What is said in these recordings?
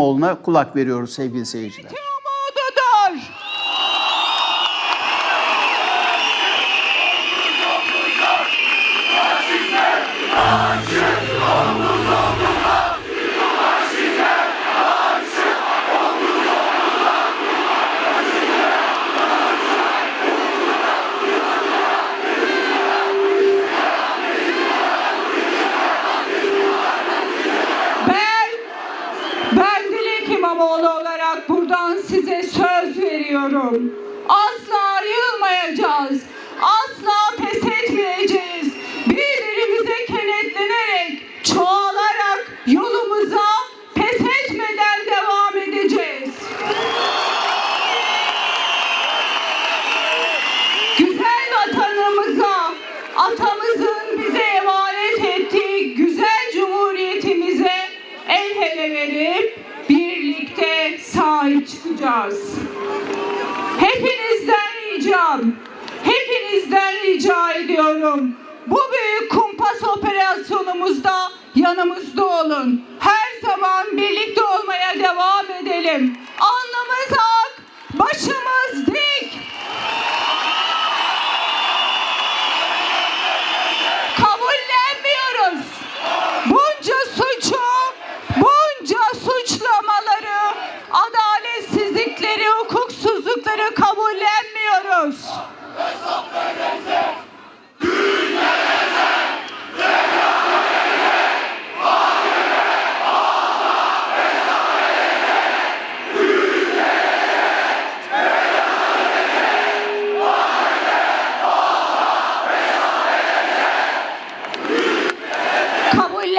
İmamoğlu'na kulak veriyoruz sevgili seyirciler. umududur. Ben ben Dilek İmamoğlu olarak buradan size söz veriyorum. Asla yılmayacağız. Asla pes etmeyeceğiz. Birbirimize kenetlenerek, çoğalarak yolumuza pes etmeden devam edeceğiz. Güzel vatanımıza, atamızın bize emanet ettiği güzel cumhuriyetimize el ele verip birlikte sahip çıkacağız. Ricam, hepinizden rica ediyorum. Bu büyük kumpas operasyonumuzda yanımızda olun. Her zaman birlikte olmaya devam edelim. Alnımız ak, başımız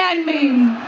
I me.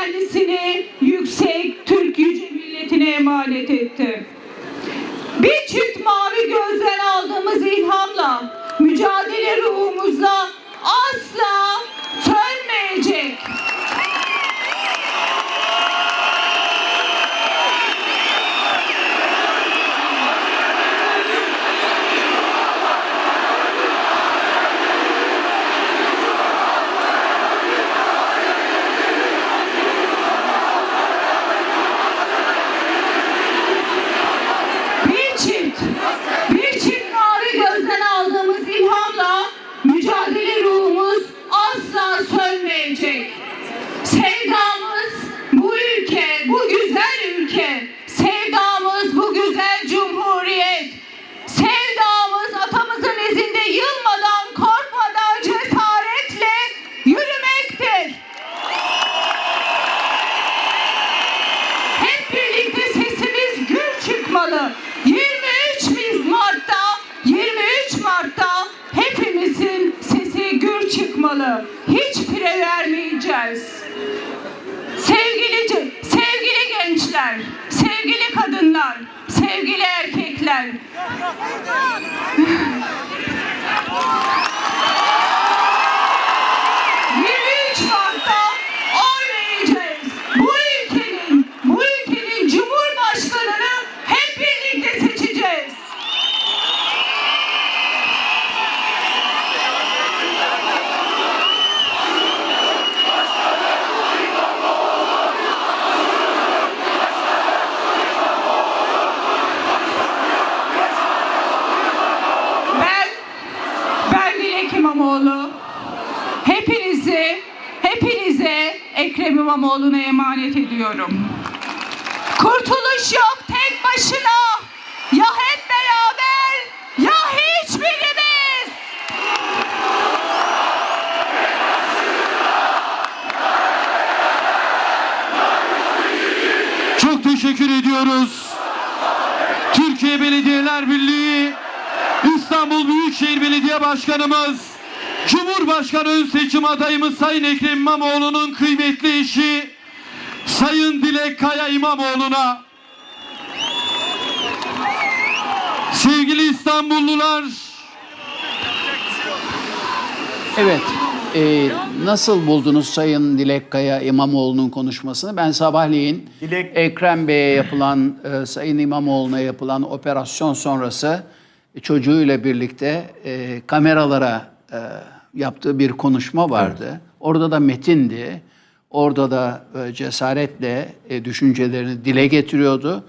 Kendisini yüksek Türk Yüce Milletine emanet etti. Bir çift mavi gözden aldığımız ilhamla, mücadele ruhumuzla asla çıkmalı. Hiç fire vermeyeceğiz. Sevgili sevgili gençler, sevgili kadınlar, sevgili erkekler. Ekrem İmamoğlu. Hepinizi, hepinize Ekrem İmamoğlu'na emanet ediyorum. Kurtuluş yok tek başına. Ya hep beraber ya hiçbirimiz. Çok teşekkür ediyoruz. Türkiye Belediyeler Birliği İstanbul Büyükşehir Belediye Başkanımız, Cumhurbaşkanı ön seçim adayımız Sayın Ekrem İmamoğlu'nun kıymetli eşi Sayın Dilek Kaya İmamoğlu'na sevgili İstanbullular Evet. e, nasıl buldunuz Sayın Dilek Kaya İmamoğlu'nun konuşmasını? Ben sabahleyin Dilek- Ekrem Bey'e yapılan, e, Sayın İmamoğlu'na yapılan operasyon sonrası çocuğuyla birlikte e, kameralara e, yaptığı bir konuşma vardı. Orada da metindi. Orada da e, cesaretle e, düşüncelerini dile getiriyordu.